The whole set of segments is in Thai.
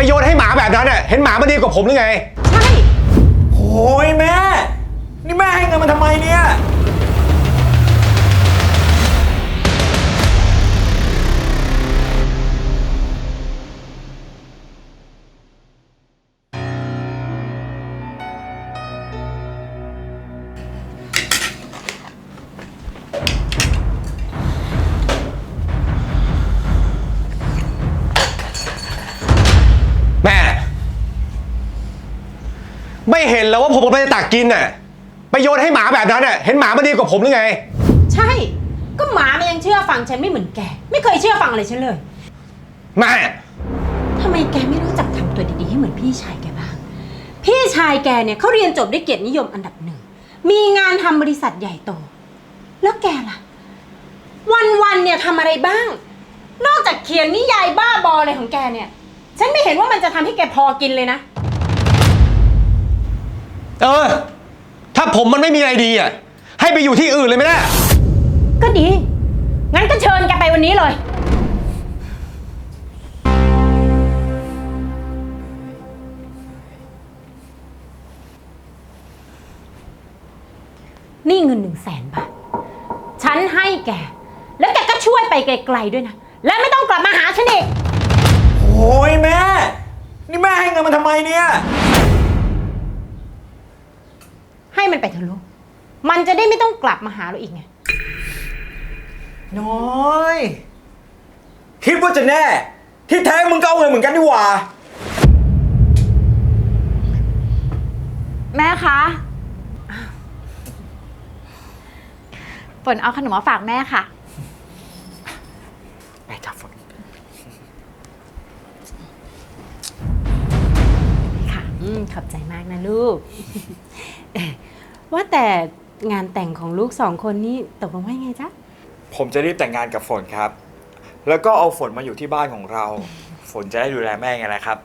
ไปโยนให้หมาแบบนั้นน่ะเห็นหมามันดีกว่าผมหรือไง ใช่ โอ้ยแม่ นี่แม่ให้เงินมันทำไมเนี่ย เห็นแล้วว่าผมกำลังจะตักกินน่ะไปโยนให้หมาแบบนั้นน่ะเห็นหมามันดีกว่าผมหรือไง ใช่ ก็หมามันยังเชื่อฟังฉันไม่เหมือนแก ไม่เคยเชื่อฟังอะไรฉันเลย แม่ ทำไมแกไม่รู้จักทำตัวดีๆให้เหมือนพี่ชายแกบ้าง พี่ชายแกเนี่ยเขาเรียนจบด้วยเกียรตินิยมอันดับหนึ่ง มีงานทำบริษัทใหญ่โต แล้วแกล่ะ วันๆเนี่ยทำอะไรบ้าง นอกจากเขียนนิยายบ้าบออะไรของแกเนี่ย ฉันไม่เห็นว่ามันจะทำให้แกพอกินเลยนะ เออ ถ้าผมมันไม่มีอะไรดีอะ ให้ไปอยู่ที่อื่นเลยไหมล่ะ ก็ดี งั้นก็เชิญแกไปวันนี้เลย นี่เงินหนึ่งแสนบาท ฉันให้แก แล้วแกก็ช่วยไปไกลๆด้วยนะ และไม่ต้องกลับมาหาฉันอีก โอ้ยแม่ นี่แม่ให้เงินมันทำไมเนี่ย ให้มันไปเถอะลูก มันจะได้ไม่ต้องกลับมาหาเราอีกไง น้อย คิดว่าจะแน่ ที่แท้มึงก็เอาเงินเหมือนกันนี่หว่า แม่คะฝนเอาขนมมาฝากแม่ค่ะ ไปจับฝนค่ะ อืม ขอบใจมากนะลูกเอ่อ ว่าแต่งานแต่งของลูกสองคนนี่ตกลงว่ายังไงจ๊ะ ผมจะรีบแต่งงานกับฝนครับ แล้วก็เอาฝนมาอยู่ที่บ้านของเรา ฝนจะได้ดูแลแม่ไงนะครับ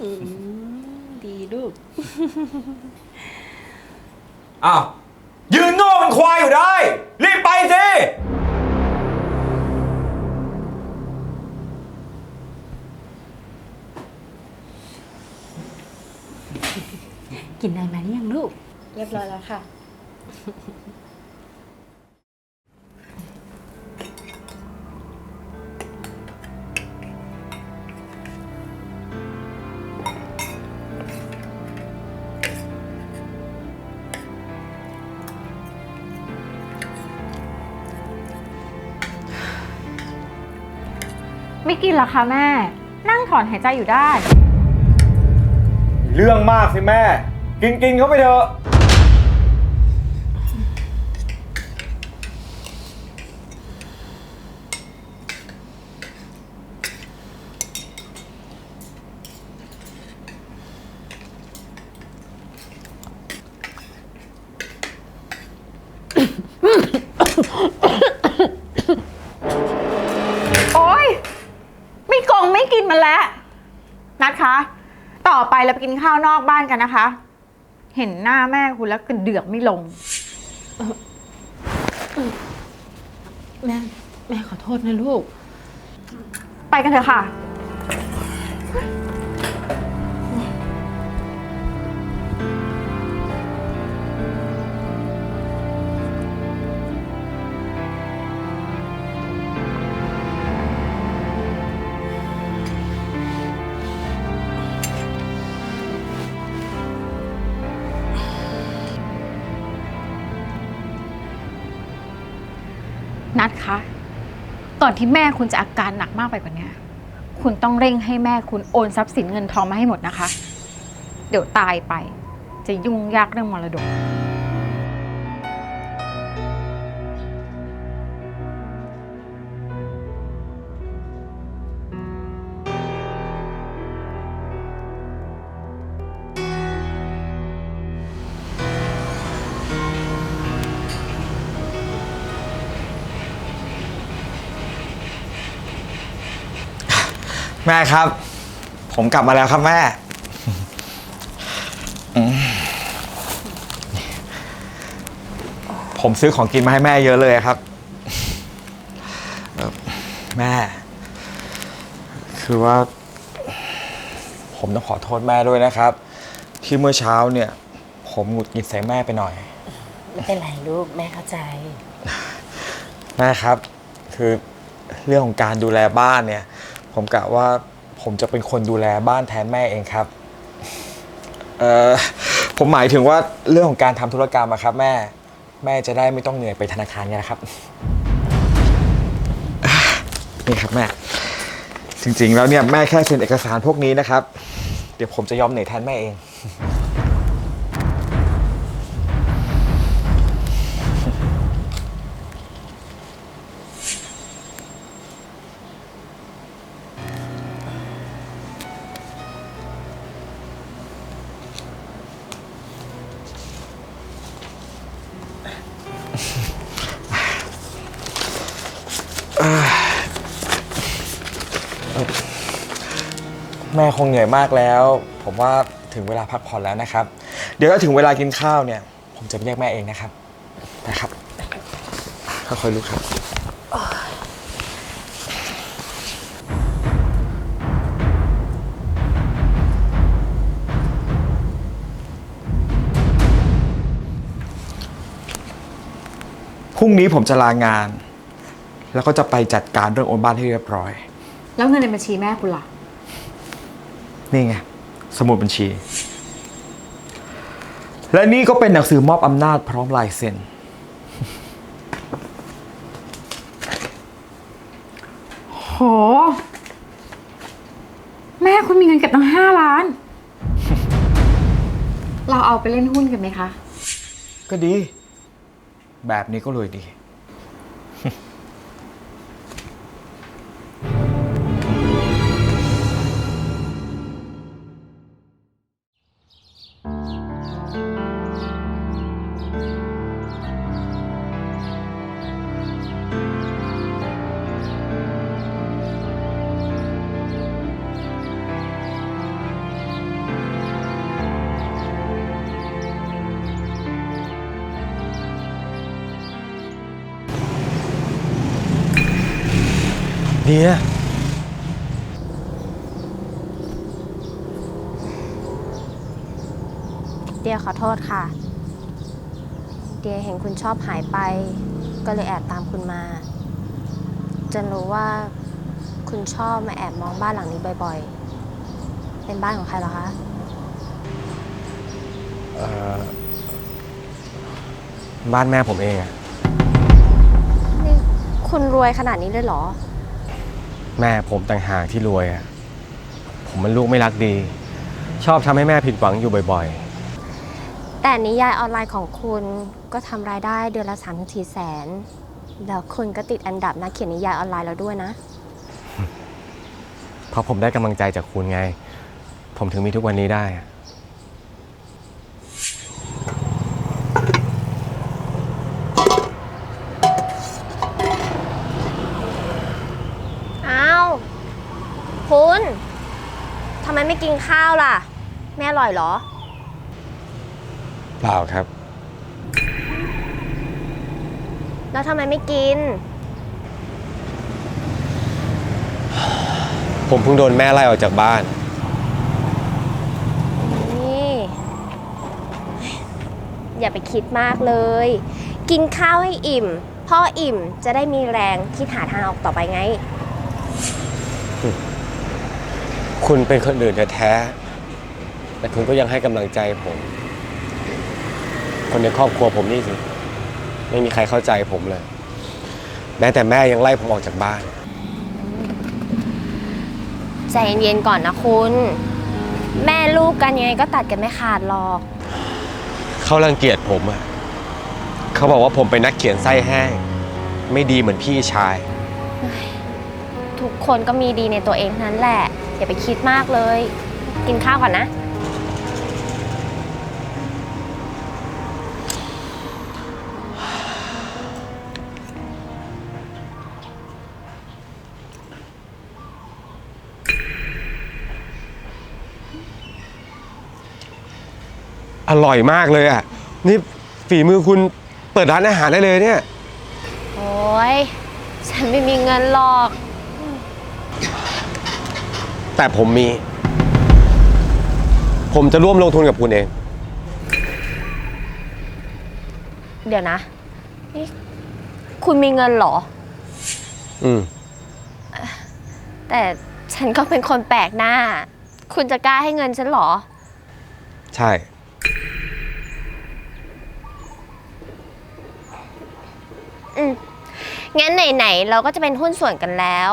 อืมดีลูก อ้าว ยืนโง่เป็นควายอยู่ได้ รีบไปสิ กินอะไรมาหรือยังลูก เรียบร้อยแล้วค่ะ ไม่กินเหรอคะแม่ นั่งถอนหายใจอยู่ได้ เรื่องมากสิแม่ กินกินเขาไปเถอะ โอ๊ย ไม่กงไม่กินมันแล้ว นัดคะ ต่อไปเราไปกินข้าวนอกบ้านกันนะคะ เห็นหน้าแม่คุณแล้วกระเดือกไม่ลง แม่ แม่ขอโทษนะลูก ไปกันเถอะค่ะ ก่อนที่แม่คุณจะอาการหนักมากไปกว่านี้คุณต้องเร่งให้แม่คุณโอนทรัพย์สินเงินทองมาให้หมดนะคะ เดี๋ยวตายไป จะยุ่งยากเรื่องมรดก ม่ครับ ผมกลับมาแล้วครับแม่อืมผมซื้อของกินมาให้แม่เยอะเลยครับเอ่อแม่ คือว่า ผมต้องขอโทษแม่ด้วยนะครับ ที่เมื่อเช้าเนี่ย ผมหงุดหงิดใส่แม่ไปหน่อย ไม่เป็นไรลูกแม่เข้าใจ แม่ครับ คือเรื่องของการดูแลบ้านเนี่ย ผมกะว่าผมจะเป็นคนดูแลบ้านแทนแม่เองครับเออผมหมายถึงว่าเรื่องของการทำธุรกรรมอะครับ แม่แม่จะได้ไม่ต้องเหนื่อยไปธนาคารไงนะครับ นี่ครับแม่ จริงๆแล้วเนี่ยแม่แค่เซ็นเอกสารพวกนี้นะครับ เดี๋ยวผมจะยอมเหนื่อยแทนแม่เอง แม่คงเหนื่อยมากแล้ว ผมว่าถึงเวลาพักผ่อนแล้วนะครับ เดี๋ยวถ้าถึงเวลากินข้าวเนี่ย ผมจะไปเรียกแม่เองนะครับนะครับค่อยๆลุกครับ พรุ่งนี้ผมจะลางาน แล้วก็จะไปจัดการเรื่องโอนบ้านให้เรียบร้อย แล้วเงินในบัญชีแม่คุณล่ะ นี่ไง สมุดบัญชี และนี่ก็เป็นหนังสือมอบอำนาจพร้อมลายเซ็น โห แม่คุณมีเงินเก็บตั้งห้าล้าน เราเอาไปเล่นหุ้นกันไหมคะ ก็ดี แบบนี้ก็รวยดี เนี่ยเดียขอโทษค่ะ เดียเห็นคุณชอบหายไป ก็เลยแอบตามคุณมา จนรู้ว่าคุณชอบมาแอบมองบ้านหลังนี้บ่อยๆ เป็นบ้านของใครเหรอคะเอ่อบ้านแม่ผมเองอะนี่คุณรวยขนาดนี้เลยเหรอ แม่ผมต่างหากที่รวยอะผมมันลูกไม่รักดี ชอบทำให้แม่ผิดหวังอยู่บ่อยแต่นิยายออนไลน์ของคุณก็ทำรายได้เดือนละ3ามถึงสี่แสน แล้วคุณก็ติดอันดับนักเขียนนิยายออนไลน์แล้วด้วยนะ ๆ เพราะผมได้กำลังใจจากคุณไง ผมถึงมีทุกวันนี้ได้อะ อ้าว คุณทำไมไม่กิน ข้าวล่ะ แม่อร่อยเหรอ เปล่าครับ แล้วทำไมไม่กิน ผมเพิ่งโดนแม่ไล่ออกจากบ้าน นี่ อย่าไปคิดมากเลย กินข้าวให้อิ่ม พ่ออิ่มจะได้มีแรงคิดหาทางออกต่อไปไง คุณเป็นคนอื่นแท้ๆแต่คุณก็ยังให้กำลังใจผม คนในครอบครัวผมนี่สิ ไม่มีใครเข้าใจผมเลย แม้แต่แม่ยังไล่ผมออกจากบ้าน ใจเย็นๆก่อนนะคุณ แม่ลูกกันยังไงก็ตัดกันไม่ขาดหรอก เขารังเกียจผมอะเขาบอกว่าผมเป็นนักเขียนไส้แห้ง ไม่ดีเหมือนพี่ชาย ทุกคนก็มีดีในตัวเองทั้งนั้นแหละ อย่าไปคิดมากเลย กินข้าวก่อนนะ อร่อยมากเลยอะนี่ฝีมือคุณเปิดร้านอาหารได้เลยเนี่ย โอ้ยฉันไม่มีเงินหรอก แต่ผมมี ผมจะร่วมลงทุนกับคุณเอง เดี๋ยวนะนี่คุณมีเงินเหรอ อืม แต่ฉันก็เป็นคนแปลกหน้า คุณจะกล้าให้เงินฉันเหรอ ใช่ อืมงั้นไหนๆเราก็จะเป็นหุ้นส่วนกันแล้ว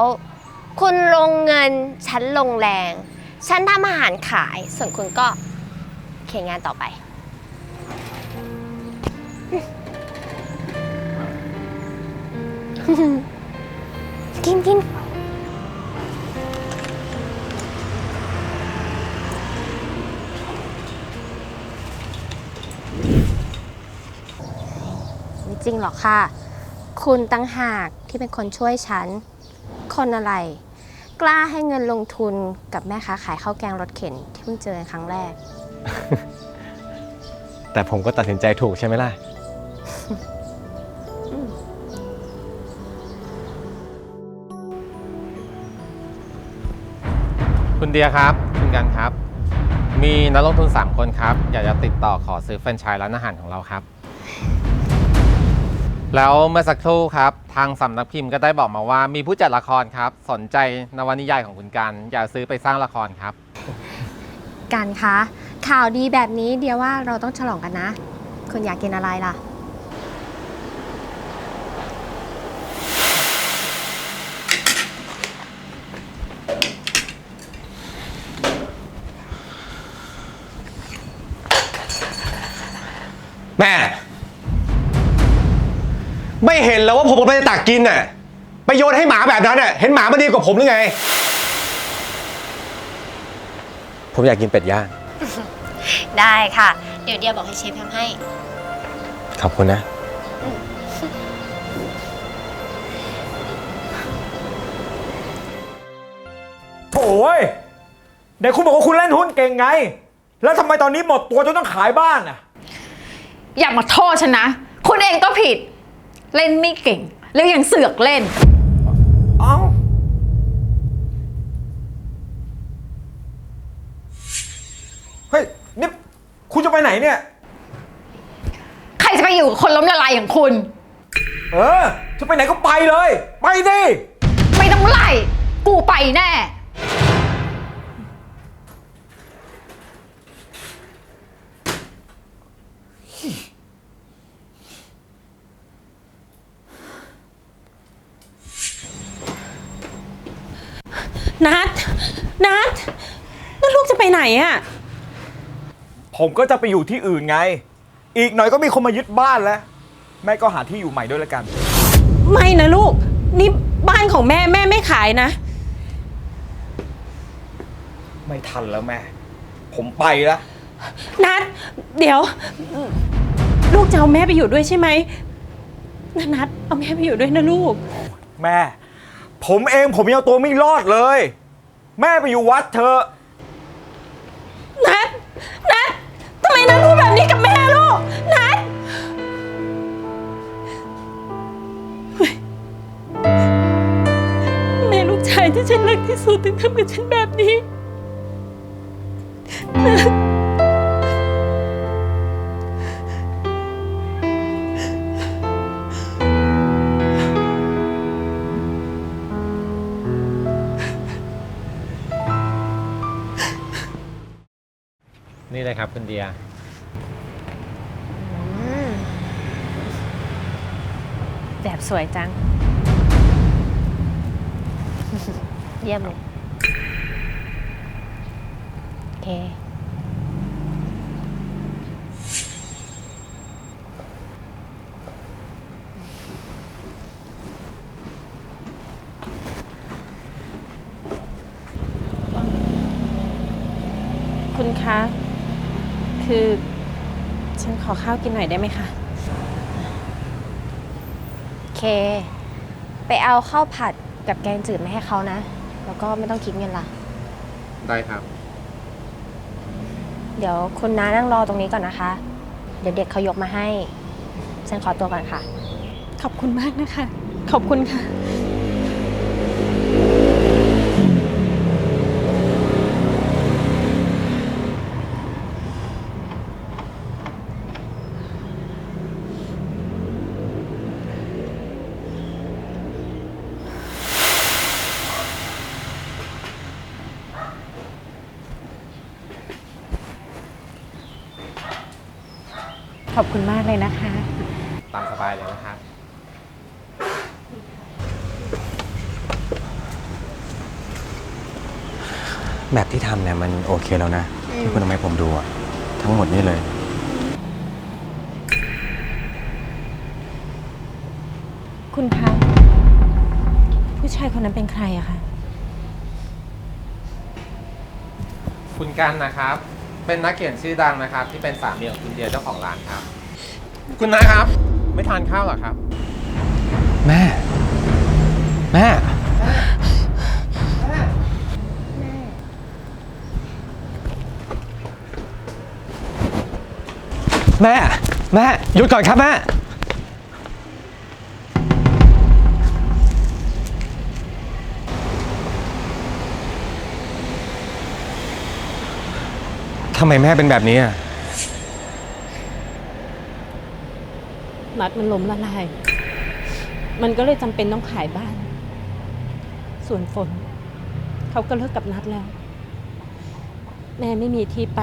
คุณลงเงิน ฉันลงแรง ฉันทำอาหารขาย ส่วนคุณก็เขียนงานต่อไป กินกินไม่จริงหรอกค่ะ คุณตั้งหากที่เป็นคนช่วยฉัน คนอะไร กล้าให้เงินลงทุนกับแม่ค้าขายข้าวแกงรถเข็นที่เพิ่งเจอกันครั้งแรก แต่ผมก็ตัดสินใจถูกใช่ไหมล่ะ คุณเดียครับคุณกันครับ มีนักลงทุน 3 คนครับ อยากจะติดต่อขอซื้อแฟรนไชส์ร้านอาหารของเราครับ แล้วเมื่อสักครู่ครับ ทางสำนักพิมพ์ก็ได้บอกมาว่า มีผู้จัดละครครับ สนใจนวนิยายของคุณกันอยากซื้อไปสร้างละครครับ กันคะข่าวดีแบบนี้เดียวว่าเราต้องฉลองกันนะ คุณอยากกินอะไรล่ะ ไม่เห็นแล้วว่าผมเอาไปตักกินน่ะไปโยนให้หมาแบบนั้นน่ะ เห็นหมามันดีกว่าผมหรือไง ผมอยากกินเป็ดย่าง ได้ค่ะ เดี๋ยวเดียบอกให้เชฟทำให้ ขอบคุณนะ โถ่ยเดี๋ยวคุณบอกว่าคุณเล่นหุ้นเก่งไง แล้วทำไมตอนนี้หมดตัวจนต้องขายบ้านอะ อย่ามาโทษฉันนะ คุณเองก็ผิด เล่นไม่เก่ง แล้วยังเสือกเล่น เอ้าเฮ้ยนี่คุณจะไปไหนเนี่ย ใครจะไปอยู่กับคนล้มละลายอย่างคุณ เออ จะไปไหนก็ไปเลย ไปสิ ไม่ต้องไล่ กูไปแน่ นัดนัดนั่นลูกจะไปไหนอะผมก็จะไปอยู่ที่อื่นไง อีกหน่อยก็มีคนมายึดบ้านแล้ว แม่ก็หาที่อยู่ใหม่ด้วยละกัน ไม่นะลูก นี่บ้านของแม่แม่ไม่ขายนะ ไม่ทันแล้วแม่ ผมไปแล้ว นัดเดี๋ยว ลูกจะเอาแม่ไปอยู่ด้วยใช่ไหมนะนัดเอาแม่ไปอยู่ด้วยนะลูก แม่ ผมเองผมยังเอาตัวไม่รอดเลย แม่ไปอยู่วัดเถอะ นัดนัดทำไมนัดพูดแบบนี้กับแม่ลูก นัดเฮ้ยทำไมลูกชายที่ฉันรักที่สุดถึงทำกับฉันแบบนี้นี่ เลยครับคุณเดียแบบสวยจัง เยี่ยมเลยโอเค คุณคะ คือ ฉันขอข้าวกินหน่อยได้ไหมคะ เค ไปเอาข้าวผัดกับแกงจืดมาให้เขานะ แล้วก็ไม่ต้องคิดเงินละได้ครับ เดี๋ยวคุณน้านั่งรอตรงนี้ก่อนนะคะ เดี๋ยวเด็กเขายกมาให้ ฉันขอตัวก่อนค่ะ ขอบคุณมากนะคะ ขอบคุณค่ะ ขอบคุณมากเลยนะคะ ตามสบายเลยนะครับ แบบที่ทำเนี่ยมันโอเคแล้วนะ ที่คุณทำให้ผมดูอะทั้งหมดนี่เลย คุณคะผู้ชายคนนั้นเป็นใครอะคะ คุณกันนะครับ เป็นนักเขียนชื่อดังนะครับ ที่เป็นสามีของคุณเดียเจ้าของร้านครับ คุณนะครับ ไม่ทานข้าวเหรอครับ แม่ แม่ แม่ แม่ หยุดก่อนครับแม่ ทำไมแม่เป็นแบบนี้อะนัดมันล้มละลาย มันก็เลยจำเป็นต้องขายบ้าน ส่วนฝน เขาก็เลิกกับนัดแล้ว แม่ไม่มีที่ไป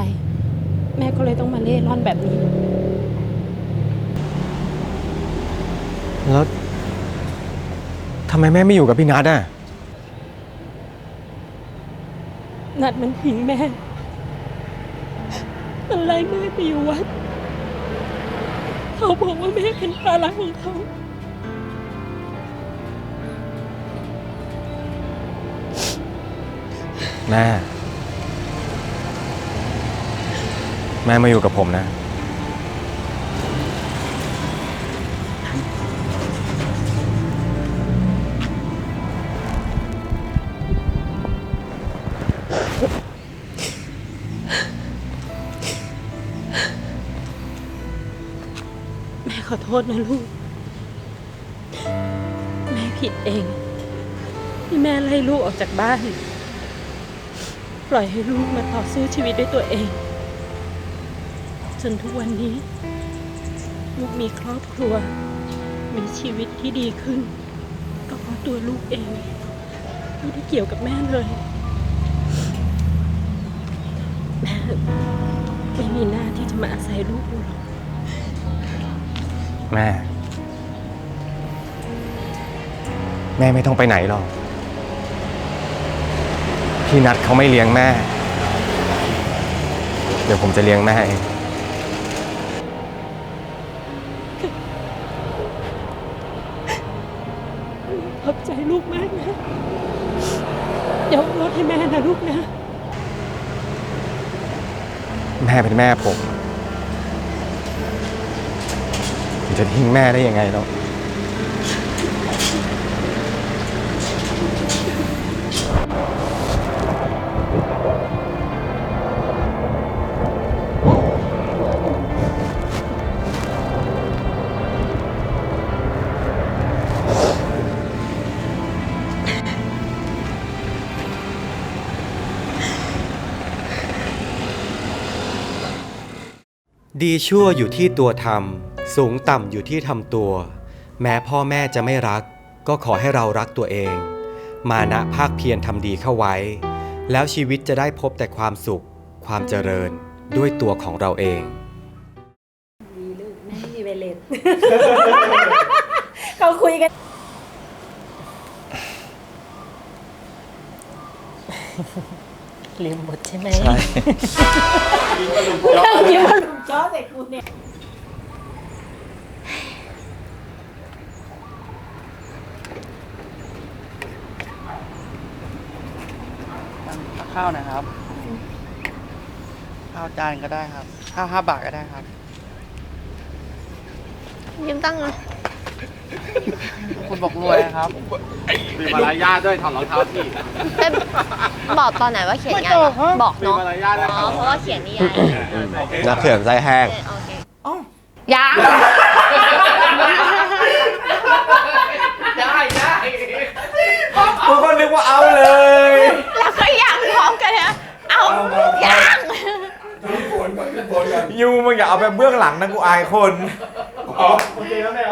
แม่ก็เลยต้องมาเล่ร่อนแบบนี้ แล้วทำไมแม่ไม่อยู่กับพี่นัทอะนัดมันทิ้งแม่มัน ไล่แม่ไปอยู่วัด เขาบอกว่าแม่เป็นภาระของเขา แม่ แม่มาอยู่กับผมนะ โทษนะลูก แม่ผิดเอง ที่แม่ไล่ลูกออกจากบ้าน ปล่อยให้ลูกมาต่อสู้ชีวิตด้วยตัวเอง จนทุกวันนี้ ลูกมีครอบครัว มีชีวิตที่ดีขึ้น ก็เพราะตัวลูกเองไม่ได้เกี่ยวกับแม่เลยแม่ไม่มีหน้าที่จะมาอาศัยลูกหรอก แม่ แม่ไม่ต้องไปไหนหรอก พี่นัทเขาไม่เลี้ยงแม่ เดี๋ยวผมจะเลี้ยงแม่เองขอบใจลูกมากนะยกรถให้แม่นะลูกนะ แม่เป็นแม่ผมผม จะทิ้งแม่ได้ยังไงเนาะดีชั่วอยู่ที่ตัวทำ สูงต่ำอยู่ที่ทำตัว แม้พ่อแม่จะไม่รัก ก็ขอให้เรารักตัวเอง มานะภาคเพียรทำดีเข้าไว้ แล้วชีวิตจะได้พบแต่ความสุข ความเจริญด้วยตัวของเราเองเขาคุยกัน ลืมบทใช่ไหมใช่นั่งยิ้มมาลุมจ้อใส่คุณเนี่ย ข้าวนะครับ ข้าวจานก็ได้ครับ ข้าวห้าบาทก็ได้ครับ ยืมตั้งค์นะคุณบอกรวยนะครับ มีมารยาทด้วยถอดรองเท้าทีเป็นบอกตอนไหนว่าเขียนงานอะบอกมีเนาะมารยาทนะคอ๋รัอบ เพราะว่าเขียนนิยายนักเขื่อนไส้แห้งโอเคอ๋อยังได้ได้กูก็นึกว่าเอาเลย แล้วก็ยัง พร้อมกันนะเอายังยูมึงอย่าเอาไปเบื้องหลังนะกูอายคน โอเคแล้วแม่